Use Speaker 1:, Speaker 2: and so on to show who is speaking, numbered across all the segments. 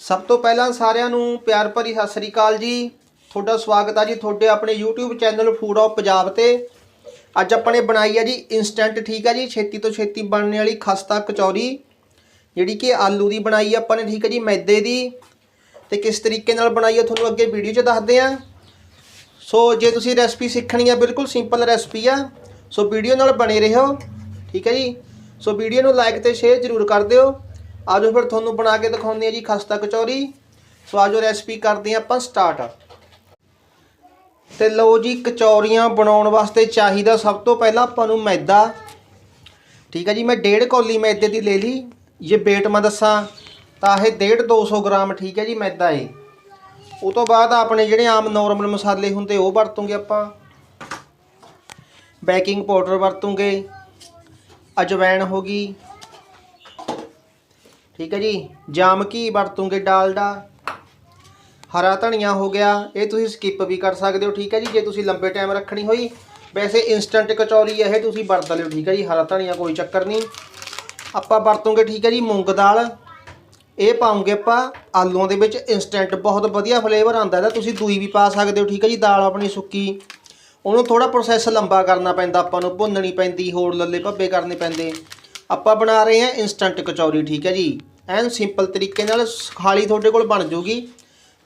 Speaker 1: ਸਭ ਤੋਂ ਪਹਿਲਾਂ ਸਾਰਿਆਂ ਨੂੰ ਪਿਆਰ ਭਰੀ ਸਤਿ ਸ੍ਰੀ ਅਕਾਲ ਜੀ। ਤੁਹਾਡਾ ਸਵਾਗਤ ਆ ਜੀ ਤੁਹਾਡੇ ਆਪਣੇ YouTube channel food of Punjab ਤੇ। ਅੱਜ ਆਪਾਂ ਨੇ ਬਣਾਈ ਆ ਜੀ ਇਨਸਟੈਂਟ ਠੀਕ ਆ ਜੀ? ਛੇਤੀ ਤੋਂ ਛੇਤੀ ਬਣਨ ਵਾਲੀ ਖਸਤਾ ਕਚੌਰੀ, ਜਿਹੜੀ ਕਿ ਆਲੂ ਦੀ ਬਣਾਈ ਹੈ ਆਪਾਂ ਨੇ, ਠੀਕ ਹੈ ਜੀ? ਮੈਦੇ ਦੀ। ਤੇ ਕਿਸ ਤਰੀਕੇ ਨਾਲ ਬਣਾਈ ਹੈ ਤੁਹਾਨੂੰ ਅੱਗੇ ਵੀਡੀਓ 'ਚ ਦੱਸਦੇ ਆ। ਸੋ ਜੇ ਤੁਸੀਂ ਰੈਸਪੀ ਸਿੱਖਣੀ ਹੈ ਬਿਲਕੁਲ ਸਿੰਪਲ ਰੈਸਪੀ ਆ, ਸੋ ਵੀਡੀਓ ਨਾਲ ਬਣੇ ਰਹੋ, ਠੀਕ ਹੈ ਜੀ? ਸੋ ਵੀਡੀਓ ਨੂੰ ਲਾਈਕ ਤੇ ਸ਼ੇਅਰ ਜ਼ਰੂਰ ਕਰ ਦਿਓ। ਆਜੋ ਫਿਰ ਤੁਹਾਨੂੰ ਬਣਾ ਕੇ ਦਿਖਾਉਂਦੇ ਆ ਜੀ ਖਸਤਾ ਕਚੌਰੀ। ਸੋ ਆਜੋ ਰੈਸਪੀ ਕਰਦੇ ਆ ਆਪਾਂ ਸਟਾਰਟ ਤੇ ਲਓ ਜੀ ਕਚੌਰੀਆਂ ਬਣਾਉਣ ਵਾਸਤੇ ਚਾਹੀਦਾ ਸਭ ਤੋਂ ਪਹਿਲਾਂ ਆਪਾਂ ਨੂੰ ਮੈਦਾ। ਠੀਕ ਹੈ ਜੀ, ਮੈਂ ਡੇਢ ਕੌਲੀ ਮੈਦੇ ਦੀ ਲੈ ਲਈ। ਜੇ weight ਮੈਂ ਦੱਸਾਂ ਤਾਂ ਇਹ ਡੇਢ 200 ਗ੍ਰਾਮ ਠੀਕ ਹੈ ਜੀ ਮੈਦਾ ਏ। ਉਹ ਤੋਂ ਬਾਅਦ ਆਪਣੇ ਜਿਹੜੇ ਆਮ ਨਾਰਮਲ ਮਸਾਲੇ ਹੁੰਦੇ ਉਹ ਵਰਤੂਗੇ ਆਪਾਂ। Baking powder ਵਰਤੂਗੇ। ਅਜਵਾਇਣ ਹੋ ਗਈ। ਠੀਕ ਹੈ ਜੀ। ਜਾਮ ਘੀ ਵਰਤੂਗੇ ਡਾਲਡਾ? ਹਰਾ ਧਨੀਆ ਹੋ ਗਿਆ। ਇਹ ਤੁਸੀਂ ਸਕਿਪ ਵੀ ਕਰ ਸਕਦੇ ਹੋ, ਠੀਕ ਹੈ ਜੀ। ਜੇ ਤੁਸੀਂ ਲੰਬੇ ਟਾਈਮ ਰੱਖਣੀ ਹੋਈ, ਵੈਸੇ ਇਨਸਟੈਂਟ ਕਚੌਰੀ ਹੈ ਇਹ ਤੁਸੀਂ ਵਰਤ ਲਿਓ, ਠੀਕ ਹੈ ਜੀ। ਹਰਾ ਧਨੀਆ ਕੋਈ ਚੱਕਰ ਨਹੀਂ। ਆਪਾਂ ਵਰਤੂਗੇ, ਠੀਕ ਹੈ ਜੀ, ਮੂੰਗ ਦਾਲ। ਇਹ ਪਾਉਂਗੇ ਆਪਾਂ ਆਲੂਆਂ ਦੇ ਵਿੱਚ ਇਨਸਟੈਂਟ ਬਹੁਤ ਵਧੀਆ ਫਲੇਵਰ ਆਉਂਦਾ ਇਹਦਾ। ਤੁਸੀਂ ਦੂਈ ਵੀ ਪਾ ਸਕਦੇ ਹੋ, ਠੀਕ ਹੈ ਜੀ। ਦਾਲ ਆਪਣੀ ਸੁੱਕੀ। ਉਹਨੂੰ ਥੋੜਾ ਪ੍ਰੋਸੈਸ ਲੰਬਾ ਕਰਨਾ ਪੈਂਦਾ ਆਪਾਂ ਨੂੰ। ਭੁੰਨਣੀ ਪੈਂਦੀ, ਹੋਰ ਲੱਲੇ ਭੱਬੇ ਕਰਨੇ ਪੈਂਦੇ। ਆਪਾਂ ਬਣਾ ਰਹੇ ਹਾਂ ਇਨਸਟੈਂਟ ਕਚੌਰੀ, ਠੀਕ ਹੈ ਜੀ। ਐਨ ਸਿੰਪਲ ਤਰੀਕੇ ਨਾਲ ਖਾਲੀ ਤੁਹਾਡੇ ਕੋਲ ਬਣ ਜੂਗੀ।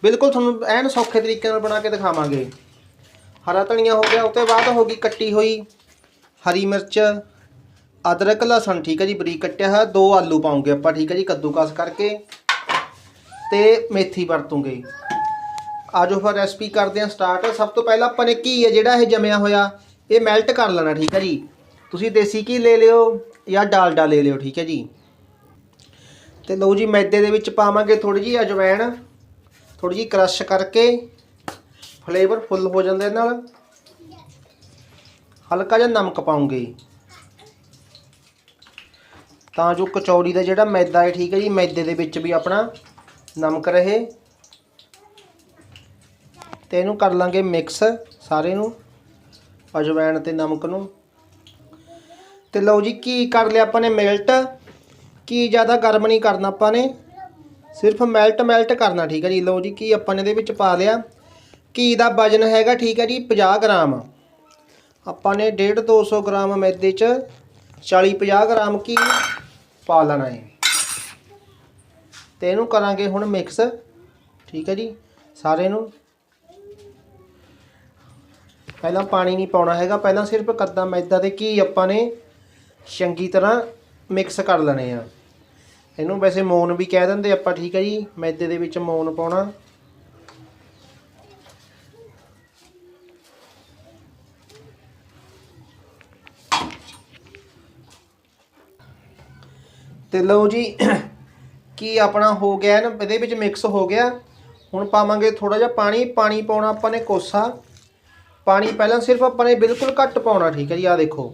Speaker 1: ਬਿਲਕੁਲ ਤੁਹਾਨੂੰ ਐਨ ਸੌਖੇ ਤਰੀਕੇ ਨਾਲ ਬਣਾ ਕੇ ਦਿਖਾਵਾਂਗੇ। ਹਰਾ ਧਨੀਆ ਹੋ ਗਿਆ ਉਸ ਤੋਂ ਬਾਅਦ ਹੋ ਗਈ ਕੱਟੀ ਹੋਈ ਹਰੀ ਮਿਰਚ, ਅਦਰਕ, ਲਸਣ, ਠੀਕ ਹੈ ਜੀ, ਬਰੀਕ ਕੱਟਿਆ ਹੋਇਆ। ਦੋ ਆਲੂ ਪਾਉਂਗੇ ਆਪਾਂ, ਠੀਕ ਹੈ ਜੀ, ਕੱਦੂਕਸ ਕਰਕੇ ਤੇ ਮੇਥੀ ਵਰਤੂਗੇ। ਆਜੋ ਫਿਰ ਰੈਸਪੀ ਕਰਦੇ ਹਾਂ ਸਟਾਰਟ ਸਭ ਤੋਂ ਪਹਿਲਾਂ ਆਪਾਂ ਨੇ ਘੀ ਹੈ ਜਿਹੜਾ ਇਹ ਜਮਿਆ ਹੋਇਆ, ਇਹ ਮੈਲਟ ਕਰ ਲੈਣਾ, ਠੀਕ ਹੈ ਜੀ। ਤੁਸੀਂ ਦੇਸੀ ਘੀ ਲੈ ਲਿਓ। ਜਾਂ ਡਾਲਡਾ ਲੈ ਲਿਓ, ਠੀਕ ਹੈ ਜੀ। ਤੇ ਲਓ ਜੀ, ਮੈਦੇ ਦੇ ਵਿੱਚ ਪਾਵਾਂਗੇ ਥੋੜੀ ਜਿਹੀ ਅਜਵਾਇਣ ਥੋੜੀ ਜਿਹੀ ਕ੍ਰਸ਼ ਕਰਕੇ। ਫਲੇਵਰ ਫੁੱਲ ਹੋ ਜਾਂਦਾ ਇਹਦੇ ਨਾਲ। ਹਲਕਾ ਜਿਹਾ ਨਮਕ ਪਾਉਂਗੇ। ਤਾਂ ਜੋ ਕਚੌੜੀ ਦਾ ਜਿਹੜਾ ਮੈਦਾ ਹੈ, ਠੀਕ ਹੈ ਜੀ, ਮੈਦੇ ਦੇ ਵਿੱਚ ਵੀ ਆਪਣਾ ਨਮਕ ਰਹੇ। ਤੇ ਇਹਨੂੰ ਕਰ ਲਾਂਗੇ ਮਿਕਸ ਸਾਰੇ ਨੂੰ ਅਜਵਾਇਣ ਤੇ ਨਮਕ ਨੂੰ। ਤੇ ਲਓ ਜੀ, ਕੀ ਕਰ ਲਿਆ ਆਪਾਂ ਨੇ ਮੈਲਟ ਕੀ ਜ਼ਿਆਦਾ ਗਰਮ ਨਹੀਂ ਕਰਨਾ ਆਪਾਂ ਨੇ? ਸਿਰਫ ਮੈਲਟ ਮੈਲਟ ਕਰਨਾ, ਠੀਕ ਹੈ ਜੀ। ਲਓ ਜੀ, ਕੀ ਆਪਾਂ ਨੇ ਇਹਦੇ ਵਿੱਚ ਪਾ ਲਿਆ। ਘੀ ਦਾ ਵਜਨ ਹੈਗਾ, ਠੀਕ ਹੈ ਜੀ 50 ਗ੍ਰਾਮ। ਆਪਾਂ ਨੇ 1.5 200 ਗ੍ਰਾਮ ਮੈਦੇ ਚ 40 50 ਗ੍ਰਾਮ ਘੀ ਪਾ ਲੈਣਾ ਹੈ। ਤੇ ਇਹਨੂੰ ਕਰਾਂਗੇ ਹੁਣ ਮਿਕਸ ਠੀਕ ਹੈ ਜੀ, ਸਾਰੇ ਨੂੰ। ਪਹਿਲਾਂ ਪਾਣੀ ਨਹੀਂ ਪਾਉਣਾ ਹੈਗਾ, ਪਹਿਲਾਂ ਸਿਰਫ ਕੱਦਾ ਮੈਦਾ ਤੇ ਘੀ ਆਪਾਂ ਨੇ ਚੰਗੀ ਤਰ੍ਹਾਂ ਮਿਕਸ ਕਰ ਲੈਣੇ ਆ। ਇਹਨੂੰ ਵੈਸੇ ਮੌਨ ਵੀ ਕਹਿ ਦਿੰਦੇ, ਆਪਾਂ ਠੀਕ ਹੈ ਜੀ, ਮੈਦੇ ਦੇ ਵਿੱਚ ਮੌਨ ਪਾਉਣਾ। ਤੇ ਲਓ ਜੀ, ਕੀ ਆਪਣਾ ਹੋ ਗਿਆ ਨਾ, ਇਹਦੇ ਵਿੱਚ ਮਿਕਸ ਹੋ ਗਿਆ। ਹੁਣ ਪਾਵਾਂਗੇ ਥੋੜਾ ਜਿਹਾ ਪਾਣੀ ਪਾਣੀ ਪਾਉਣਾ ਆਪਾਂ ਨੇ ਕੋਸਾ। ਪਾਣੀ ਪਹਿਲਾਂ ਸਿਰਫ ਆਪਾਂ ਨੇ ਬਿਲਕੁਲ ਘੱਟ ਪਾਉਣਾ, ਠੀਕ ਹੈ ਜੀ, ਆਹ ਦੇਖੋ।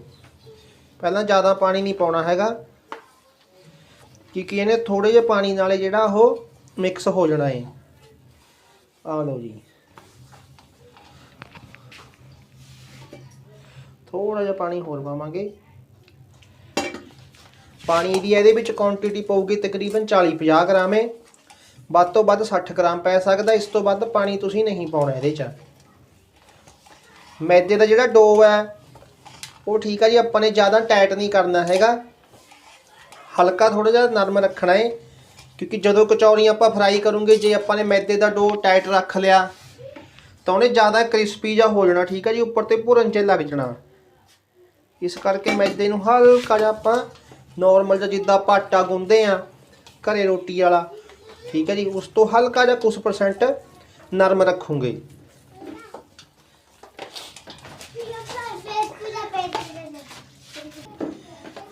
Speaker 1: ਪਹਿਲਾਂ ਜ਼ਿਆਦਾ ਪਾਣੀ ਨਹੀਂ ਪਾਉਣਾ ਹੈਗਾ। ਕਿਉਂਕਿ ਇਹਨੇ ਥੋੜੇ ਜਿਹੇ ਪਾਣੀ ਨਾਲੇ ਜਿਹੜਾ ਉਹ ਮਿਕਸ ਹੋ ਜਾਣਾ ਹੈ ਆ ਲਓ ਜੀ। ਥੋੜਾ ਜਿਹਾ ਪਾਣੀ ਹੋਰ ਪਾਵਾਂਗੇ। ਪਾਣੀ ਦੀ ਇਹਦੇ ਵਿੱਚ ਕੁਆਂਟੀਟੀ ਪਊਗੀ ਤਕਰੀਬਨ 40-50 ਗ੍ਰਾਮ ਹੈ ਵੱਧ ਤੋਂ ਵੱਧ 60 ਗ੍ਰਾਮ ਪੈ ਸਕਦਾ, ਇਸ ਤੋਂ ਵੱਧ ਪਾਣੀ ਤੁਸੀਂ ਨਹੀਂ ਪਾਉਣਾ ਇਹਦੇ 'ਚ। ਮੈਦੇ ਦਾ ਜਿਹੜਾ ਡੋ ਹੈ ਉਹ ਠੀਕ ਆ ਜੀ, ਆਪਾਂ ਨੇ ਜ਼ਿਆਦਾ ਟਾਈਟ ਨਹੀਂ ਕਰਨਾ ਹੈਗਾ। ਹਲਕਾ ਥੋੜਾ ਜਿਹਾ ਨਰਮ ਰੱਖਣਾ ਹੈ ਕਿਉਂਕਿ ਜਦੋਂ ਕਚੌਰੀ ਆਪਾਂ ਫਰਾਈ ਕਰੂੰਗੇ, ਜੇ ਆਪਾਂ ਨੇ ਮੈਦੇ ਦਾ ਡੋ ਟਾਈਟ ਰੱਖ ਲਿਆ, ਤਾਂ ਉਹਨੇ ਜ਼ਿਆਦਾ ਕ੍ਰਿਸਪੀ ਜਿਹਾ ਹੋ ਜਾਣਾ, ਠੀਕ ਆ ਜੀ, ਉੱਪਰ ਤੇ ਭੁਰਨ 'ਚ ਲੱਗ ਜਾਣਾ। ਇਸ ਕਰਕੇ ਮੈਦੇ ਨੂੰ ਹਲਕਾ ਜਿਹਾ ਆਪਾਂ ਨਾਰਮਲ ਜਿਹਾ ਜਿੱਦਾਂ ਆਪਾਂ ਆਟਾ ਗੁੰਦੇ ਆ, ਘਰੇ ਰੋਟੀ ਵਾਲਾ, ਠੀਕ ਹੈ ਜੀ, ਉਸ ਤੋਂ ਹਲਕਾ ਜਿਹਾ ਕੁਝ ਪਰਸੈਂਟ ਨਰਮ ਰੱਖੂਗੇ।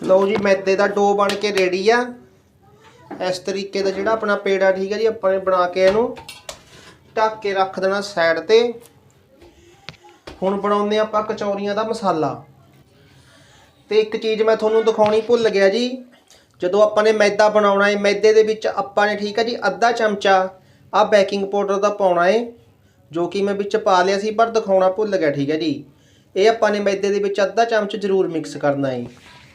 Speaker 1: ਲਓ ਜੀ, ਮੈਦੇ ਦਾ ਡੋ ਬਣ ਕੇ ਰੈਡੀ ਆ। ਇਸ ਤਰੀਕੇ ਦਾ ਜਿਹੜਾ ਆਪਣਾ ਪੇੜਾ ਠੀਕ ਹੈ ਜੀ, ਆਪਾਂ ਨੇ ਬਣਾ ਕੇ ਇਹਨੂੰ ਢੱਕ ਕੇ ਰੱਖ ਦੇਣਾ ਸਾਈਡ ਤੇ। ਹੁਣ ਬਣਾਉਂਦੇ ਆਪਾਂ ਕਚੌਰੀਆਂ ਦਾ ਮਸਾਲਾ। ਤੇ ਇੱਕ ਚੀਜ਼ ਮੈਂ ਤੁਹਾਨੂੰ ਦਿਖਾਉਣੀ ਭੁੱਲ ਗਿਆ ਜੀ, ਜਦੋਂ ਆਪਾਂ ਨੇ ਮੈਦਾ ਬਣਾਉਣਾ ਹੈ ਮੈਦੇ ਦੇ ਵਿੱਚ ਆਪਾਂ ਨੇ ਠੀਕ ਹੈ ਜੀ, ਅੱਧਾ ਚਮਚਾ ਆ ਬੇਕਿੰਗ ਪਾਊਡਰ ਦਾ ਪਾਉਣਾ ਹੈ ਜੋ ਕਿ ਮੈਂ ਵਿੱਚ ਪਾ ਲਿਆ ਸੀ, ਪਰ ਦਿਖਾਉਣਾ ਭੁੱਲ ਗਿਆ ਠੀਕ ਹੈ ਜੀ। ਇਹ ਆਪਾਂ ਨੇ ਮੈਦੇ ਦੇ ਵਿੱਚ ਅੱਧਾ ਚਮਚ ਜ਼ਰੂਰ ਮਿਕਸ ਕਰਨਾ ਹੈ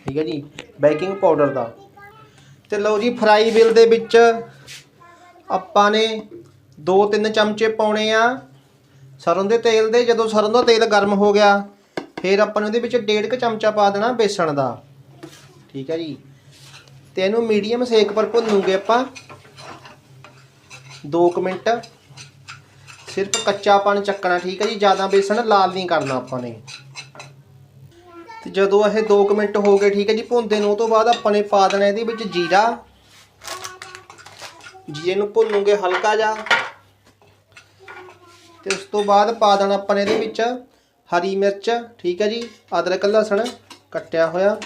Speaker 1: ਠੀਕ ਹੈ ਜੀ ਬੇਕਿੰਗ ਪਾਊਡਰ ਦਾ। ਤੇ ਲਓ ਜੀ ਫਰਾਈ ਬਿਲ ਦੇ ਵਿੱਚ ਆਪਾਂ ਨੇ 2-3 ਚਮਚੇ ਪਾਉਣੇ ਆ। ਸਰੋਂ ਦੇ ਤੇਲ ਦੇ, ਜਦੋਂ ਸਰੋਂ ਦਾ ਤੇਲ ਗਰਮ ਹੋ ਗਿਆ, ਫਿਰ ਆਪਾਂ ਨੂੰ ਇਹਦੇ ਵਿੱਚ ਡੇਢ ਕੁ ਚਮਚਾ ਪਾ ਦੇਣਾ ਬੇਸਣ ਦਾ। ਠੀਕ ਹੈ ਜੀ। ਤੇ ਇਹਨੂੰ ਮੀਡੀਅਮ ਸੇਕ ਪਰ ਭੁੰਨੂਗੇ ਆਪਾਂ। 2 ਮਿੰਟ। ਸਿਰਫ ਕੱਚਾਪਣ ਚੱਕਣਾ, ਠੀਕ ਹੈ ਜੀ, ਜ਼ਿਆਦਾ ਬੇਸਣ ਲਾਲ ਨਹੀਂ ਕਰਨਾ ਆਪਾਂ ਨੇ। ਤੇ ਜਦੋਂ ਇਹ 2 ਮਿੰਟ ਹੋ ਗਏ, ਠੀਕ ਹੈ ਜੀ ਭੁੰਦੇ ਨੂੰ, ਉਹ ਤੋਂ ਬਾਅਦ ਆਪਾਂ ਨੇ ਪਾ ਦੇਣਾ ਇਹਦੇ ਵਿੱਚ ਜੀਰਾ। ਜੀਰੇ ਨੂੰ ਭੁੰਨੂਗੇ ਹਲਕਾ ਜਿਹਾ। ਤੇ ਉਸ ਤੋਂ ਬਾਅਦ ਪਾ ਦੇਣਾ ਆਪਾਂ ਨੇ ਇਹਦੇ ਵਿੱਚ ਹਰੀ ਮਿਰਚ, ਠੀਕ ਹੈ ਜੀ, ਅਦਰਕ, ਲਸਣ ਕੱਟਿਆ ਹੋਇਆ।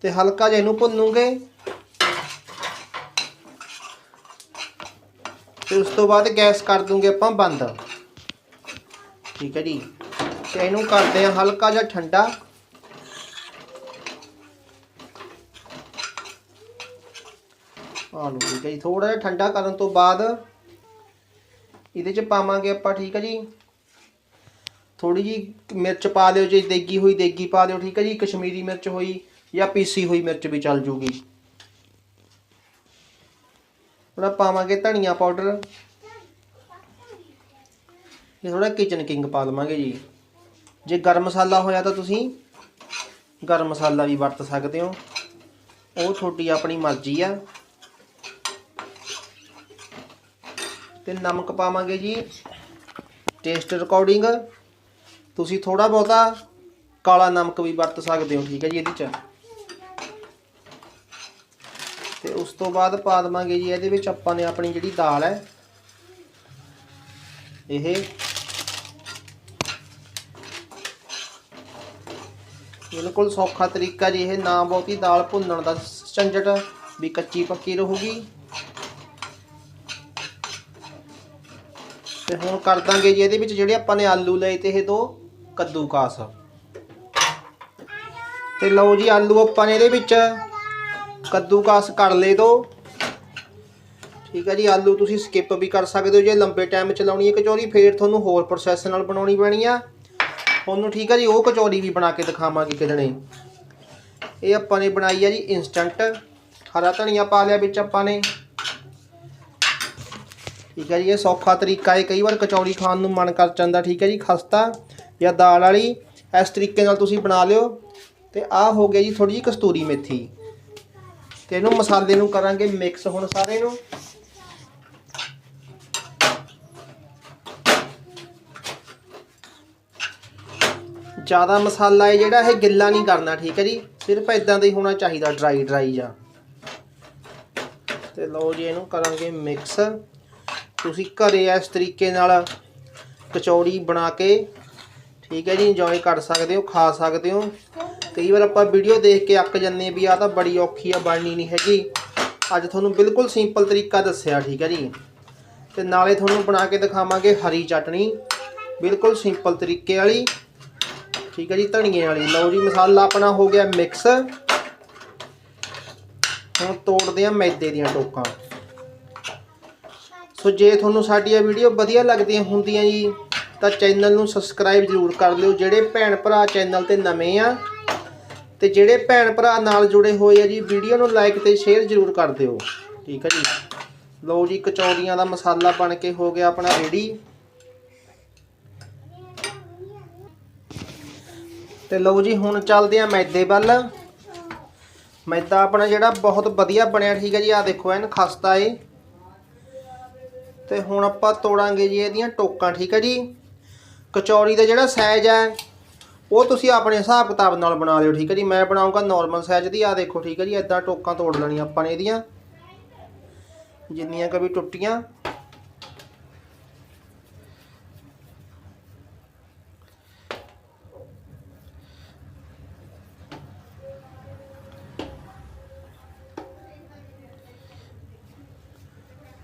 Speaker 1: ਤੇ ਹਲਕਾ ਜਿਹਾ ਇਹਨੂੰ ਭੁੰਨੂਗੇ। ਤੇ ਉਸ ਤੋਂ ਬਾਅਦ ਗੈਸ ਕਰ ਦੂੰਗੇ ਆਪਾਂ ਬੰਦ। ਠੀਕ ਹੈ ਜੀ। ਤੇ ਇਹਨੂੰ ਕਰਦੇ ਆ ਹਲਕਾ ਜਿਹਾ ਠੰਡਾ। ਆ ਠੀਕ ਹੈ ਜੀ ਥੋੜਾ ਜਿਹਾ ਠੰਡਾ ਕਰਨ ਤੋਂ ਬਾਅਦ ਇਹਦੇ ਚ ਪਾਵਾਂਗੇ ਆਪਾਂ, ਠੀਕ ਹੈ ਜੀ? ਥੋੜੀ ਜੀ ਮਿਰਚ ਪਾ ਦਿਓ, ਜੇ ਦੇਗੀ ਹੋਈ ਦੇਗੀ ਪਾ ਦਿਓ, ਠੀਕ ਹੈ ਜੀ? ਕਸ਼ਮੀਰੀ ਮਿਰਚ ਹੋਈ ਜਾਂ ਪੀਸੀ ਹੋਈ ਮਿਰਚ ਵੀ ਚੱਲ ਜੂਗੀ। ਥੋੜਾ ਪਾਵਾਂਗੇ ਧਨੀਆ ਪਾਊਡਰ। ਇਹ ਥੋੜਾ ਕਿਚਨ ਕਿੰਗ ਪਾ ਲਵਾਂਗੇ ਜੀ। ਜੇ ਗਰਮ ਮਸਾਲਾ ਹੋਇਆ ਤਾਂ ਤੁਸੀਂ ਗਰਮ ਮਸਾਲਾ ਵੀ ਵਰਤ ਸਕਦੇ ਹੋ। ਉਹ ਤੁਹਾਡੀ ਆਪਣੀ ਮਰਜ਼ੀ ਆ। ਤੇ ਨਮਕ ਪਾਵਾਂਗੇ ਜੀ। ਟੇਸਟ ਰਿਕਾਰਡਿੰਗ ਤੁਸੀਂ ਥੋੜਾ ਬਹੁਤਾ ਕਾਲਾ ਨਮਕ ਵੀ ਵਰਤ ਸਕਦੇ ਹੋ, ਠੀਕ ਹੈ ਜੀ ਇਹਦੇ ਚ। ਤੇ ਉਸ ਤੋਂ ਬਾਅਦ ਪਾ ਦਵਾਂਗੇ ਜੀ, ਇਹਦੇ ਵਿੱਚ ਆਪਾਂ ਨੇ ਆਪਣੀ ਜਿਹੜੀ ਦਾਲ ਹੈ, ਇਹ ਬਿਲਕੁਲ ਸੌਖਾ ਤਰੀਕਾ ਜੀ ਇਹ, ਨਾ ਬਹੁਤੀ ਦਾਲ ਭੁੰਨਣ ਦਾ ਝੰਜਟ ਵੀ ਕੱਚੀ ਪੱਕੀ ਰਹੂਗੀ। ਤੇ ਹੁਣ ਕਰ ਦਾਂਗੇ ਜੀ ਇਹਦੇ ਵਿੱਚ ਜਿਹੜੇ ਆਪਾਂ ਨੇ ਆਲੂ ਲਏ ਤੇ ਇਹ ਦੋ ਕੱਦੂਕਾਸ। ਤੇ ਲਓ ਜੀ ਆਲੂ ਆਪਾਂ ਨੇ ਇਹਦੇ ਵਿੱਚ ਕੱਦੂਕਾਸ ਕਰ ਲਏ ਦੋ। ਠੀਕ ਹੈ ਜੀ, ਆਲੂ ਤੁਸੀਂ ਸਕਿਪ ਵੀ ਕਰ ਸਕਦੇ ਹੋ, ਜੇ ਲੰਬੇ ਟਾਈਮ ਚਲਾਉਣੀ ਹੈ ਕਚੋਰੀ, ਫੇਰ ਤੁਹਾਨੂੰ ਹੋਰ ਪ੍ਰੋਸੈਸ ਨਾਲ ਬਣਾਉਣੀ ਪੈਣੀ ਆ। ਤੁਹਾਨੂੰ ਠੀਕ ਹੈ ਜੀ, ਉਹ ਕਚੌਰੀ ਵੀ ਬਣਾ ਕੇ ਦਿਖਾਵਾਂਗੇ ਕਿਦਣੇ ਇਹ ਆਪਾਂ ਨੇ ਬਣਾਈ ਆ ਜੀ ਇਨਸਟੰਟ ਹਰਾ ਧਨੀਆ ਪਾ ਲਿਆ ਵਿੱਚ ਆਪਾਂ ਨੇ। ਠੀਕ ਹੈ ਜੀ, ਇਹ ਸੌਖਾ ਤਰੀਕਾ ਹੈ, ਕਈ ਵਾਰ ਕਚੌਰੀ ਖਾਣ ਨੂੰ ਮਨ ਕਰ ਜਾਂਦਾ, ਠੀਕ ਹੈ ਜੀ, ਖਸਤਾ ਜਾਂ ਦਾਲ ਵਾਲੀ। ਇਸ ਤਰੀਕੇ ਨਾਲ ਤੁਸੀਂ ਬਣਾ ਲਿਓ। ਤੇ ਆਹ ਹੋ ਗਿਆ ਜੀ ਥੋੜੀ ਜਿਹੀ ਕਸਤੂਰੀ ਮੇਥੀ। ਤੇ ਇਹਨੂੰ ਮਸਾਲੇ ਨੂੰ ਕਰਾਂਗੇ ਮਿਕਸ ਹੁਣ ਸਾਰੇ ਨੂੰ। ਜ਼ਿਆਦਾ ਮਸਾਲਾ ਹੈ ਜਿਹੜਾ ਇਹ ਗਿੱਲਾ ਨਹੀਂ ਕਰਨਾ, ਠੀਕ ਹੈ ਜੀ? ਸਿਰਫ ਇਦਾਂ ਦਾ ਹੀ ਹੋਣਾ ਚਾਹੀਦਾ ਡਰਾਈ ਡਰਾਈ ਜਾਂ। ਤੇ ਲਓ ਜੀ, ਇਹਨੂੰ ਕਰਾਂਗੇ ਮਿਕਸ ਤੁਸੀਂ ਘਰੇ ਇਸ ਤਰੀਕੇ ਨਾਲ ਕਚੌੜੀ ਬਣਾ ਕੇ, ਠੀਕ ਹੈ ਜੀ ਇੰਜੋਏ ਕਰ ਸਕਦੇ ਹੋ, ਖਾ ਸਕਦੇ ਹੋ। ਕਈ ਵਾਰ ਆਪਾਂ ਵੀਡੀਓ ਦੇਖ ਕੇ ਅੱਕ ਜੰਨੇ ਵੀ ਆ ਤਾਂ ਬੜੀ ਔਖੀ ਆ, ਬਣਨੀ ਨਹੀਂ ਹੈਗੀ। ਅੱਜ ਤੁਹਾਨੂੰ ਬਿਲਕੁਲ ਸਿੰਪਲ ਤਰੀਕਾ ਦੱਸਿਆ, ਠੀਕ ਹੈ ਜੀ। ਤੇ ਨਾਲੇ ਤੁਹਾਨੂੰ ਬਣਾ ਕੇ ਦਿਖਾਵਾਂਗੇ ਹਰੀ ਚਟਣੀ ਬਿਲਕੁਲ ਸਿੰਪਲ ਤਰੀਕੇ ਵਾਲੀ। ਠੀਕ ਹੈ ਜੀ, ਧਨੀਏ ਵਾਲੀ। ਲਓ ਜੀ, ਮਸਾਲਾ ਆਪਣਾ ਹੋ ਗਿਆ ਮਿਕਸ ਹੁਣ ਤੋੜਦੇ ਆ ਮੈਦੇ ਦੀਆਂ ਟੋਕਾਂ। ਸੋ ਜੇ ਤੁਹਾਨੂੰ ਸਾਡੀਆਂ ਵੀਡੀਓ ਵਧੀਆ ਲੱਗਦੀਆਂ ਹੁੰਦੀਆਂ ਜੀ, ਤਾਂ ਚੈਨਲ ਨੂੰ ਸਬਸਕ੍ਰਾਈਬ ਜ਼ਰੂਰ ਕਰ ਲਿਓ, ਜਿਹੜੇ ਭੈਣ ਭਰਾ ਚੈਨਲ ਤੇ ਨਵੇਂ ਆ, ਤੇ ਜਿਹੜੇ ਭੈਣ ਭਰਾ ਨਾਲ ਜੁੜੇ ਹੋਏ ਆ ਜੀ, ਵੀਡੀਓ ਨੂੰ ਲਾਈਕ ਤੇ ਸ਼ੇਅਰ ਜ਼ਰੂਰ ਕਰ ਦਿਓ। ਠੀਕ ਹੈ ਜੀ। ਲਓ ਜੀ, ਕਚੌਰੀਆਂ ਦਾ ਮਸਾਲਾ ਬਣ ਕੇ ਹੋ ਗਿਆ ਆਪਣਾ ਰੈਡੀ ਤੇ ਲਓ ਜੀ, ਹੁਣ ਚੱਲਦੇ ਆ ਮੈਦੇ ਵੱਲ। ਮੈਦਾ ਆਪਣਾ ਜਿਹੜਾ ਬਹੁਤ ਵਧੀਆ ਬਣਿਆ, ਠੀਕ ਹੈ ਜੀ ਆ ਦੇਖੋ ਐਨ ਖਸਤਾ ਏ। ਤੇ ਹੁਣ ਆਪਾਂ ਤੋੜਾਂਗੇ ਜੀ ਇਹਦੀਆਂ ਟੋਕਾਂ, ਠੀਕ ਹੈ ਜੀ। ਕਚੌਰੀ ਦਾ ਜਿਹੜਾ ਸਾਈਜ਼ ਹੈ, ਉਹ ਤੁਸੀਂ ਆਪਣੇ ਹਿਸਾਬ ਕਿਤਾਬ ਨਾਲ ਬਣਾ ਲਿਓ, ਠੀਕ ਹੈ ਜੀ। ਮੈਂ ਬਣਾਉਂਗਾ ਨਾਰਮਲ ਸਾਈਜ਼ ਦੀ ਆ ਦੇਖੋ, ਠੀਕ ਹੈ ਜੀ ਐਦਾਂ ਟੋਕਾਂ ਤੋੜ ਲੈਣੀਆਂ ਆਪਾਂ ਨੇ ਇਹਦੀਆਂ। ਜਿੰਨੀਆਂ ਕभी ਟੁੱਟੀਆਂ।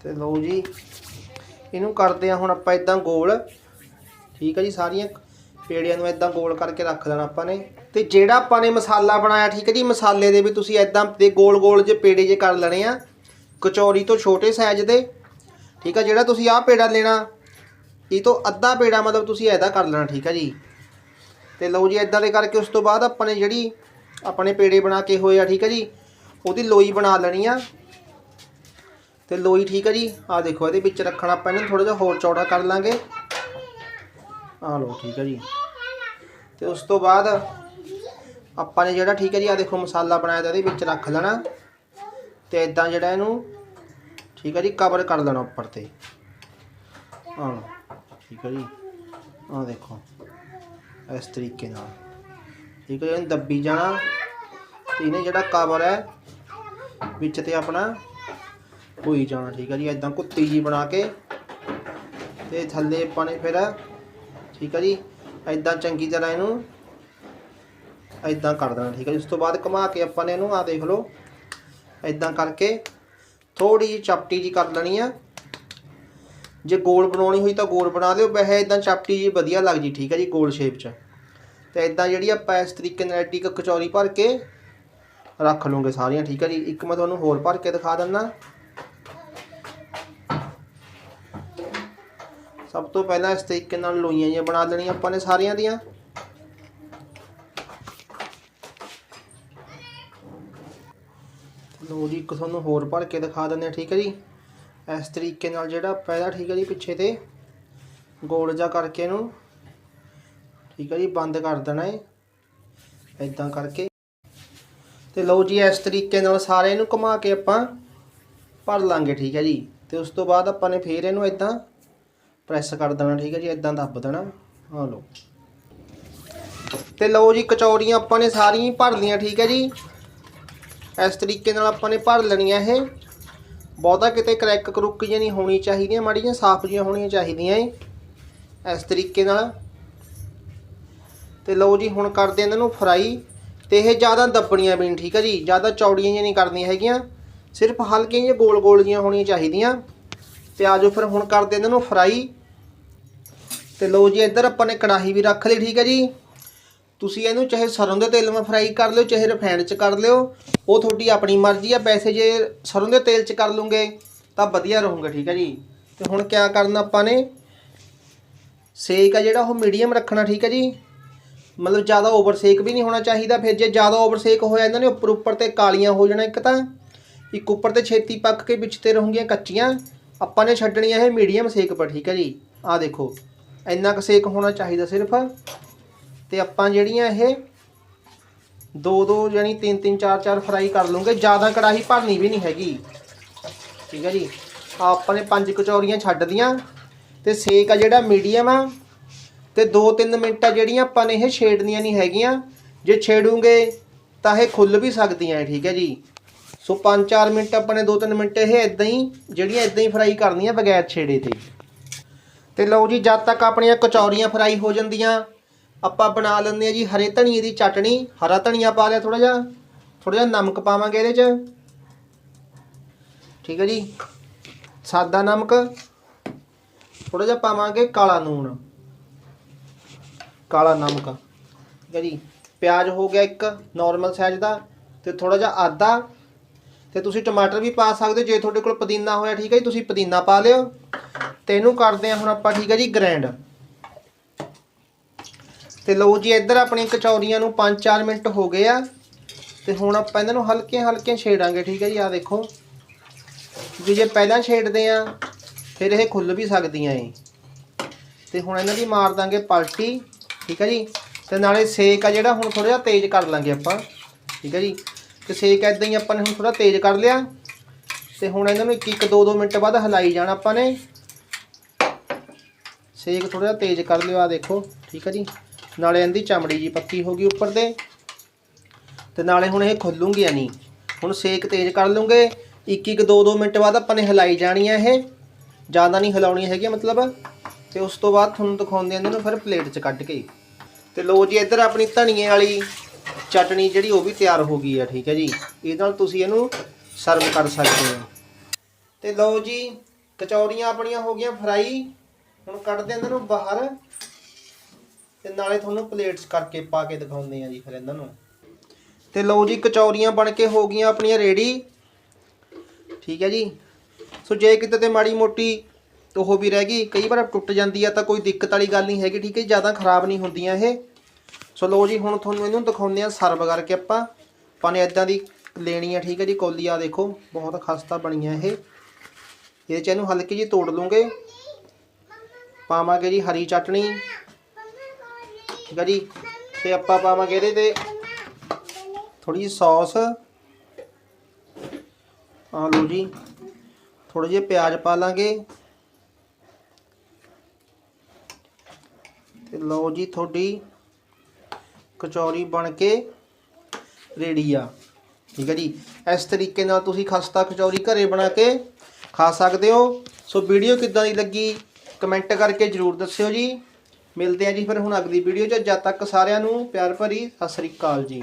Speaker 1: ਤੇ ਲਓ ਜੀ, ਇਹਨੂੰ ਕਰਦੇ ਆ ਹੁਣ ਆਪਾਂ ਇਦਾਂ ਗੋਲ। ਠੀਕ ਹੈ ਜੀ, ਸਾਰੀਆਂ ਪੇੜਿਆਂ ਨੂੰ ਇਦਾਂ ਗੋਲ ਕਰਕੇ ਰੱਖ ਲੈਣਾ ਆਪਾਂ ਨੇ। ਤੇ ਜਿਹੜਾ ਆਪਾਂ ਨੇ ਮਸਾਲਾ ਬਣਾਇਆ, ਠੀਕ ਹੈ ਜੀ, ਮਸਾਲੇ ਦੇ ਵੀ ਤੁਸੀਂ ਇਦਾਂ ਦੇ ਗੋਲ ਗੋਲ ਜੇ ਪੇੜੇ ਜੇ ਕਰ ਲੈਣੇ ਆ, ਕਚੌਰੀ ਤੋਂ ਛੋਟੇ ਸਾਈਜ਼ ਦੇ। ਠੀਕ ਹੈ ਜਿਹੜਾ ਤੁਸੀਂ ਆਹ ਪੇੜਾ ਲੈਣਾ, ਇਹ ਤੋਂ ਅੱਧਾ ਪੇੜਾ ਮਤਲਬ ਤੁਸੀਂ ਐਦਾ ਕਰ ਲੈਣਾ, ਠੀਕ ਹੈ ਜੀ। ਤੇ ਲਓ ਜੀ, ਇਦਾਂ ਦੇ ਕਰਕੇ ਉਸ ਤੋਂ ਬਾਅਦ ਆਪਾਂ ਨੇ ਜਿਹੜੀ ਆਪਣੇ ਪੇੜੇ ਬਣਾ ਕੇ ਹੋਏ ਆ, ਠੀਕ ਹੈ ਜੀ, ਉਹਦੀ ਲੋਈ ਬਣਾ ਲੈਣੀ ਆ। ਤੇ ਲੋਈ ਠੀਕ ਹੈ ਜੀ। ਆ ਦੇਖੋ, ਇਹਦੇ ਵਿੱਚ ਰੱਖਣਾ ਆਪਾਂ ਇਹਨੂੰ ਥੋੜਾ ਜਿਹਾ ਹੋਰ ਚੌੜਾ ਕਰ ਲਾਂਗੇ। ਆ ਲਓ ਠੀਕ ਹੈ ਜੀ। ਤੇ ਉਸ ਤੋਂ ਬਾਅਦ ਆਪਾਂ ਨੇ ਜਿਹੜਾ, ਠੀਕ ਹੈ ਜੀ ਆ ਦੇਖੋ ਮਸਾਲਾ ਬਣਾਇਆ ਤਾਂ ਇਹਦੇ ਵਿੱਚ ਰੱਖ ਲੈਣਾ। ਤੇ ਇਦਾਂ ਜਿਹੜਾ ਇਹਨੂੰ, ਠੀਕ ਹੈ ਜੀ ਕਵਰ ਕਰ ਲੈਣਾ ਉੱਪਰ ਤੇ। ਆ ਲਓ ਠੀਕ ਹੈ ਜੀ। ਆ ਦੇਖੋ, ਇਸ ਤਰੀਕੇ ਨਾਲ। ਠੀਕ ਹੈ ਜੀ, ਇਹਨੂੰ ਦੱਬੀ ਜਾਣਾ। ਤੇ ਇਹਨੇ ਜਿਹੜਾ ਕਵਰ ਹੈ, ਵਿੱਚ ਤੇ ਆਪਣਾ ਹੋਈ ਜਾਣਾ ਠੀਕ ਆ ਜੀ ਇਦਾਂ ਕੁੱਤੀ ਜੀ ਬਣਾ ਕੇ ਤੇ ਥੱਲੇ ਆਪਾਂ ਨੇ ਫਿਰ ਠੀਕ ਆ ਜੀ ਇਦਾਂ ਚੰਗੀ ਤਰ੍ਹਾਂ ਇਹਨੂੰ ਇਦਾਂ ਕਰ ਦੇਣਾ ਠੀਕ ਆ ਜੀ। ਉਸ ਤੋਂ ਬਾਅਦ ਘੁਮਾ ਕੇ ਆਪਾਂ ਨੇ ਇਹਨੂੰ ਆ ਦੇਖ ਲਓ ਇਦਾਂ ਕਰਕੇ ਥੋੜੀ ਜਿਹੀ ਚਪਟੀ ਜੀ ਕਰ ਲੈਣੀ ਆ। ਜੇ ਗੋਲ ਬਣਾਉਣੀ ਹੋਈ ਤਾਂ ਗੋਲ ਬਣਾ ਦਿਓ, ਵੈਸੇ ਇਦਾਂ ਚਪਟੀ ਜੀ ਵਧੀਆ ਲੱਗ ਜੀ ਠੀਕ ਹੈ ਜੀ ਗੋਲ ਸ਼ੇਪ 'ਚ। ਤੇ ਇਦਾਂ ਜਿਹੜੀ ਆਪਾਂ ਇਸ ਤਰੀਕੇ ਨਾਲ ਐਡੀ ਕਚੌਰੀ ਭਰ ਕੇ ਰੱਖ ਲਵਾਂਗੇ ਸਾਰੀਆਂ ਠੀਕ ਆ ਜੀ। ਇੱਕ ਮੈਂ ਤੁਹਾਨੂੰ ਹੋਰ ਭਰ ਕੇ ਦਿਖਾ ਦਿੰਦਾ। ਸਭ ਤੋਂ ਪਹਿਲਾਂ ਇਸ ਤਰੀਕੇ ਨਾਲ ਲੋਈਆਂ ਜਿਹੀਆਂ ਬਣਾ ਲੈਣੀਆਂ, ਆਪਾਂ ਨੇ ਸਾਰੀਆਂ ਦੀਆਂ। ਲੋ ਜੀ, ਇੱਕ ਤੁਹਾਨੂੰ ਹੋਰ ਭਰ ਕੇ ਦਿਖਾ ਦਿੰਦੇ ਆ ਠੀਕ ਹੈ ਜੀ? ਇਸ ਤਰੀਕੇ ਨਾਲ ਜਿਹੜਾ ਪਹਿਲਾ, ਠੀਕ ਹੈ ਜੀ, ਪਿੱਛੇ ਤੇ ਗੋਲ ਜਾ ਕਰਕੇ ਇਹਨੂੰ, ਠੀਕ ਹੈ ਜੀ, ਬੰਦ ਕਰ ਦੇਣਾ ਹੈ ਇਦਾਂ ਕਰਕੇ। ਤੇ ਲਓ ਜੀ, ਇਸ ਤਰੀਕੇ ਨਾਲ ਸਾਰੇ ਇਹਨੂੰ ਘੁਮਾ ਕੇ ਆਪਾਂ ਭਰ ਲਾਂਗੇ, ਠੀਕ ਹੈ ਜੀ? ਤੇ ਉਸ ਤੋਂ ਬਾਅਦ ਆਪਾਂ ਨੇ ਫੇਰ ਇਹਨੂੰ ਇਦਾਂ ਪ੍ਰੈਸ ਕਰ ਦੇਣਾ, ਠੀਕ ਹੈ ਜੀ ਇਦਾਂ ਦੱਬ ਦੇਣਾ। ਆ ਲਓ। ਤੇ ਲਓ ਜੀ, ਕਚੌਰੀਆਂ ਆਪਾਂ ਨੇ ਸਾਰੀਆਂ ਹੀ ਭਰ ਲਈਆਂ, ਠੀਕ ਹੈ ਜੀ। ਇਸ ਤਰੀਕੇ ਨਾਲ ਆਪਾਂ ਨੇ ਭਰ ਲੈਣੀਆਂ ਇਹ। ਬਹੁਤਾ ਕਿਤੇ ਕਰੈਕ ਕਰੁੱਕ ਜਿਹੀਆਂ ਨਹੀਂ ਹੋਣੀ ਚਾਹੀਦੀਆਂ, ਮਾੜੀਆਂ ਸਾਫ਼ ਜਿਹੀਆਂ ਹੋਣੀਆਂ ਚਾਹੀਦੀਆਂ ਏ, ਇਸ ਤਰੀਕੇ ਨਾਲ। ਤੇ ਲਓ ਜੀ, ਹੁਣ ਕਰਦੇ ਇਹਨਾਂ ਨੂੰ ਫਰਾਈ। ਤੇ ਇਹ ਜ਼ਿਆਦਾ ਦੱਬਣੀਆਂ ਵੀ ਨਹੀਂ, ਠੀਕ ਹੈ ਜੀ। ਜ਼ਿਆਦਾ ਚੌੜੀਆਂ ਜਿਹੀਆਂ ਨਹੀਂ ਕਰਨੀਆਂ ਹੈਗੀਆਂ। ਸਿਰਫ ਹਲਕੀਆਂ ਜਿਹੀਆਂ ਗੋਲ ਗੋਲ ਜਿਹੀਆਂ ਹੋਣੀਆਂ ਚਾਹੀਦੀਆਂ। ਤੇ ਆਜੋ ਫਿਰ ਹੁਣ ਕਰਦੇ ਇਹਨਾਂ ਨੂੰ ਫਰਾਈ। ਤੇ ਲਓ ਜੀ, ਇੱਧਰ ਆਪਾਂ ਨੇ ਕੜਾਹੀ ਵੀ ਰੱਖ ਲਈ, ਠੀਕ ਹੈ ਜੀ। ਤੁਸੀਂ ਇਹਨੂੰ ਚਾਹੇ ਸਰੋਂ ਦੇ ਤੇਲ ਵਿੱਚ ਫਰਾਈ ਕਰ ਲਿਓ, ਚਾਹੇ ਰਿਫਾਈਨਡ 'ਚ ਕਰ ਲਿਓ। ਉਹ ਤੁਹਾਡੀ ਆਪਣੀ ਮਰਜ਼ੀ ਆ ਵੈਸੇ ਜੇ ਸਰੋਂ ਦੇ ਤੇਲ 'ਚ ਕਰ ਲੂਗੇ, ਤਾਂ ਵਧੀਆ ਰਹੂਗਾ, ਠੀਕ ਹੈ ਜੀ। ਤੇ ਹੁਣ ਕਿਆ ਕਰਨਾ ਆਪਾਂ ਨੇ? ਸੇਕ ਆ ਜਿਹੜਾ, ਉਹ ਮੀਡੀਅਮ ਰੱਖਣਾ, ਠੀਕ ਹੈ ਜੀ। ਮਤਲਬ ਜ਼ਿਆਦਾ ਓਵਰ ਸੇਕ ਵੀ ਨਹੀਂ ਹੋਣਾ ਚਾਹੀਦਾ। ਫਿਰ ਜੇ ਜ਼ਿਆਦਾ ਓਵਰ ਸੇਕ ਹੋਇਆ, ਇਹਨਾਂ ਨੇ ਉੱਪਰ ਉੱਪਰ ਤੇ ਕਾਲੀਆਂ ਹੋ ਜਾਣਾ ਇੱਕ ਤਾਂ। ਇੱਕ ਉੱਪਰ ਤੇ ਛੇਤੀ ਪੱਕ ਕੇ ਵਿੱਚ ਤੇ ਰਹੂਗੀਆਂ ਕੱਚੀਆਂ। ਆਪਾਂ ਨੇ ਛੱਡਣੀਆਂ ਇਹ ਮੀਡੀਅਮ ਸੇਕ ਪਰ, ਠੀਕ ਹੈ ਜੀ। ਆਹ ਦੇਖੋ, ਇੰਨਾ ਕੁ ਸੇਕ ਹੋਣਾ ਚਾਹੀਦਾ ਸਿਰਫ। ਤੇ ਆਪਾਂ ਜਿਹੜੀਆਂ ਇਹ ਦੋ ਦੋ ਯਾਨੀ ਤਿੰਨ ਤਿੰਨ, ਚਾਰ ਚਾਰ ਫਰਾਈ ਕਰ ਲਵਾਂਗੇ ਜ਼ਿਆਦਾ ਕੜਾਹੀ ਭਰਨੀ ਵੀ ਨਹੀਂ ਹੈਗੀ। ਠੀਕ ਹੈ ਜੀ। ਆਪਾਂ ਨੇ ਪੰਜ ਕਚੌਰੀਆਂ ਛੱਡ ਦੀਆਂ। ਤੇ ਸੇਕ ਆ ਜਿਹੜਾ ਮੀਡੀਅਮ ਆ, ਤੇ 2-3 ਮਿੰਟ ਆ ਜਿਹੜੀਆਂ ਆਪਾਂ ਨੇ ਇਹ ਛੇੜਨੀਆਂ ਨਹੀਂ ਹੈਗੀਆਂ। ਜੇ ਛੇੜੂਗੇ ਤਾਂ ਇਹ ਖੁੱਲ ਵੀ ਸਕਦੀਆਂ ਠੀਕ ਹੈ ਜੀ। ਸੋ 5-4 ਮਿੰਟ ਆਪਣੇ ਨੇ 2-3 ਮਿੰਟ ਇਹ ਇਦਾਂ ਹੀ, ਜਿਹੜੀਆਂ ਇਦਾਂ ਹੀ ਫਰਾਈ ਕਰਨੀਆਂ ਬਗੈਰ ਛੇੜੇ ਤੇ। ਤੇ ਲਓ ਜੀ, ਜਦ ਤੱਕ ਆਪਣੀਆਂ ਕਚੌਰੀਆਂ ਫਰਾਈ ਹੋ ਜਾਂਦੀਆਂ, ਆਪਾਂ ਬਣਾ ਲੈਂਦੇ ਆ ਜੀ ਹਰੇ ਧਨੀਏ ਦੀ ਚਟਣੀ। ਹਰਾ ਧਨੀਆ ਪਾ ਲਿਆ ਥੋੜਾ ਜਿਹਾ ਥੋੜਾ ਜਿਹਾ ਨਮਕ ਪਾਵਾਂਗੇ ਇਹਦੇ 'ਚ। ਠੀਕ ਹੈ ਜੀ? ਸਾਦਾ ਨਮਕ। ਥੋੜਾ ਜਿਹਾ ਪਾਵਾਂਗੇ ਕਾਲਾ ਨੂਣ ਕਾਲਾ ਨਮਕ। ਠੀਕ ਹੈ ਜੀ? ਪਿਆਜ਼ ਹੋ ਗਿਆ ਇੱਕ ਨਾਰਮਲ ਸਾਈਜ਼ ਦਾ। ਤੇ ਥੋੜਾ ਜਿਹਾ ਆਦਾ ਤੇ ਤੁਸੀਂ ਟਮਾਟਰ ਵੀ ਪਾ ਸਕਦੇ ਹੋ, ਜੇ ਤੁਹਾਡੇ ਕੋਲ ਪੁਦੀਨਾ ਹੋਇਆ, ਠੀਕ ਹੈ ਜੀ, ਤੁਸੀਂ ਪੁਦੀਨਾ ਪਾ ਲਿਓ। ਤੇ ਇਹਨੂੰ ਕਰਦੇ ਆ ਹੁਣ ਆਪਾਂ, ਠੀਕ ਹੈ ਜੀ ਗ੍ਰੈਂਡ ਤੇ ਲਓ ਜੀ, ਇੱਧਰ ਆਪਣੀ ਕਚੌਰੀਆਂ ਨੂੰ 5-4 ਮਿੰਟ ਹੋ ਗਏ ਆ। ਤੇ ਹੁਣ ਆਪਾਂ ਇਹਨਾਂ ਨੂੰ ਹਲਕੀਆਂ ਹਲਕੀਆਂ ਛੇੜਾਂਗੇ, ਠੀਕ ਹੈ ਜੀ ਆ ਦੇਖੋ। ਵੀ ਜੇ ਪਹਿਲਾਂ ਛੇੜਦੇ ਆ ਫਿਰ ਇਹ ਖੁੱਲ ਵੀ ਸਕਦੀਆਂ ਏ। ਤੇ ਹੁਣ ਇਹਨਾਂ ਦੀ ਮਾਰ ਦਾਂਗੇ ਪਲਟੀ, ਠੀਕ ਹੈ ਜੀ। ਤੇ ਨਾਲੇ ਸੇਕ ਆ ਜਿਹੜਾ, ਹੁਣ ਥੋੜਾ ਜਿਹਾ ਤੇਜ਼ ਕਰ ਲਾਂਗੇ ਆਪਾਂ, ਠੀਕ ਹੈ ਜੀ। ਤੇ ਸੇਕ ਇਦਾਂ ਹੀ ਆਪਾਂ ਨੇ ਹੁਣ ਥੋੜਾ ਤੇਜ਼ ਕਰ ਲਿਆ। ਤੇ ਹੁਣ ਇਹਨਾਂ ਨੂੰ ਇੱਕ ਇੱਕ ਦੋ ਦੋ ਮਿੰਟ ਬਾਅਦ ਹਲਾਈ ਜਾਣਾ ਆਪਾਂ ਨੇ। ਸੇਕ ਥੋੜਾ ਜਿਹਾ ਤੇਜ਼ ਕਰ ਲਿਓ ਆ ਦੇਖੋ, ਠੀਕ ਹੈ ਜੀ। ਨਾਲੇ ਇਹਦੀ ਚਮੜੀ ਜੀ ਪੱਕੀ ਹੋ ਗਈ ਉੱਪਰ ਤੇ। ਤੇ ਨਾਲੇ ਹੁਣ ਇਹ ਖੁੱਲੂਗੀ ਨਹੀਂ ਹੁਣ ਸੇਕ ਤੇਜ਼ ਕਰ ਲੂੰਗੇ। ਇੱਕ ਇੱਕ ਦੋ ਦੋ ਮਿੰਟ ਬਾਅਦ ਆਪਾਂ ਨੇ ਹਿਲਾਈ ਜਾਣੀ ਹੈ ਇਹ। ਜ਼ਿਆਦਾ ਨਹੀਂ ਹਿਲਾਉਣੀ ਹੈਗੀ ਮਤਲਬ। ਤੇ ਉਸ ਤੋਂ ਬਾਅਦ ਤੁਹਾਨੂੰ ਦਿਖਾਉਂਦੇ ਆਂ ਇਹਨਾਂ ਨੂੰ ਫਿਰ ਪਲੇਟ 'ਚ ਕੱਢ ਕੇ। ਤੇ ਲੋ ਜੀ, ਇੱਧਰ ਆਪਣੀ ਧਨੀਏ ਵਾਲੀ ਚਟਣੀ ਜਿਹੜੀ ਉਹ ਵੀ ਤਿਆਰ ਹੋ ਗਈ ਆ, ਠੀਕ ਹੈ ਜੀ। ਇਹ ਨਾਲ ਤੁਸੀਂ ਇਹਨੂੰ ਸਰਵ ਕਰ ਸਕਦੇ ਹੋ। ਤੇ ਲਓ ਜੀ, ਕਚੌਰੀਆਂ ਆਪਣੀਆਂ ਹੋ ਗਈਆਂ ਫਰਾਈ। ਹੁਣ ਕੱਢਦੇ ਇਹਨਾਂ ਨੂੰ ਬਾਹਰ। ਤੇ ਨਾਲੇ ਤੁਹਾਨੂੰ ਪਲੇਟਸ ਕਰਕੇ ਪਾ ਕੇ ਦਿਖਾਉਂਦੇ ਆ ਜੀ ਫਿਰ ਇਹਨਾਂ ਨੂੰ। ਤੇ ਲਓ ਜੀ, ਕਚੌਰੀਆਂ ਬਣ ਕੇ ਹੋ ਗਈਆਂ ਆਪਣੀਆਂ ਰੈਡੀ ਠੀਕ ਹੈ ਜੀ। ਸੋ ਜੇ ਕਿਤੇ ਤੇ ਮਾੜੀ ਮੋਟੀ ਉਹ ਵੀ ਰਹਿ ਗਈ, ਕਈ ਵਾਰ ਟੁੱਟ ਜਾਂਦੀ ਆ ਤਾਂ ਕੋਈ ਦਿੱਕਤ ਵਾਲੀ ਗੱਲ ਨਹੀਂ ਹੈਗੀ, ਠੀਕ ਹੈ ਜ਼ਿਆਦਾ ਖਰਾਬ ਨਹੀਂ ਹੁੰਦੀਆਂ ਇਹ। ਸੋ ਲਓ ਜੀ, ਹੁਣ ਤੁਹਾਨੂੰ ਇਹਨੂੰ ਦਿਖਾਉਂਦੇ ਆ ਸਰਵ ਕਰਕੇ ਆਪਾਂ। ਆਪਾਂ ਨੇ ਇਦਾਂ ਦੀ ਲੈਣੀ ਆ, ਠੀਕ ਹੈ ਜੀ, ਕੌਲੀ ਆ ਦੇਖੋ, ਬਹੁਤ ਖਸਤਾ ਬਣੀਆਂ ਇਹ। ਇਹਦੇ ਚ ਇਹਨੂੰ ਹਲਕੀ ਜੀ ਤੋੜ ਲੂੰਗੇ ਪਾਵਾਂਗੇ ਜੀ ਹਰੀ ਚਟਣੀ ਠੀਕ ਹੈ ਜੀ, ਤੇ ਆਪਾਂ ਪਾਵਾਂਗੇ ਇਹਦੇ ਤੇ ਥੋੜੀ ਜਿਹੀ ਸੌਸ। ਆ ਲਓ ਜੀ ਥੋੜੇ ਜਿਹੇ ਪਿਆਜ਼ ਪਾ ਲਾਂਗੇ। ਤੇ ਲਓ ਜੀ ਤੁਹਾਡੀ ਕਚੌਰੀ ਬਣ ਕੇ ਰੈਡੀ ਆ। ਠੀਕ ਹੈ ਜੀ? ਇਸ ਤਰੀਕੇ ਨਾਲ ਤੁਸੀਂ ਖਸਤਾ ਕਚੌਰੀ ਘਰੇ ਬਣਾ ਕੇ ਖਾ ਸਕਦੇ ਹੋ। ਸੋ ਵੀਡੀਓ ਕਿੱਦਾਂ ਦੀ ਲੱਗੀ ਕਮੈਂਟ ਕਰਕੇ ਜਰੂਰ ਦੱਸਿਓ ਜੀ। ਮਿਲਦੇ ਆ ਜੀ ਫਿਰ ਹੁਣ ਅਗਲੀ ਵੀਡੀਓ 'ਚ। ਜਦ ਤੱਕ ਸਾਰਿਆਂ ਨੂੰ ਪਿਆਰ ਭਰੀ ਸਤਿ ਸ੍ਰੀ ਅਕਾਲ ਜੀ।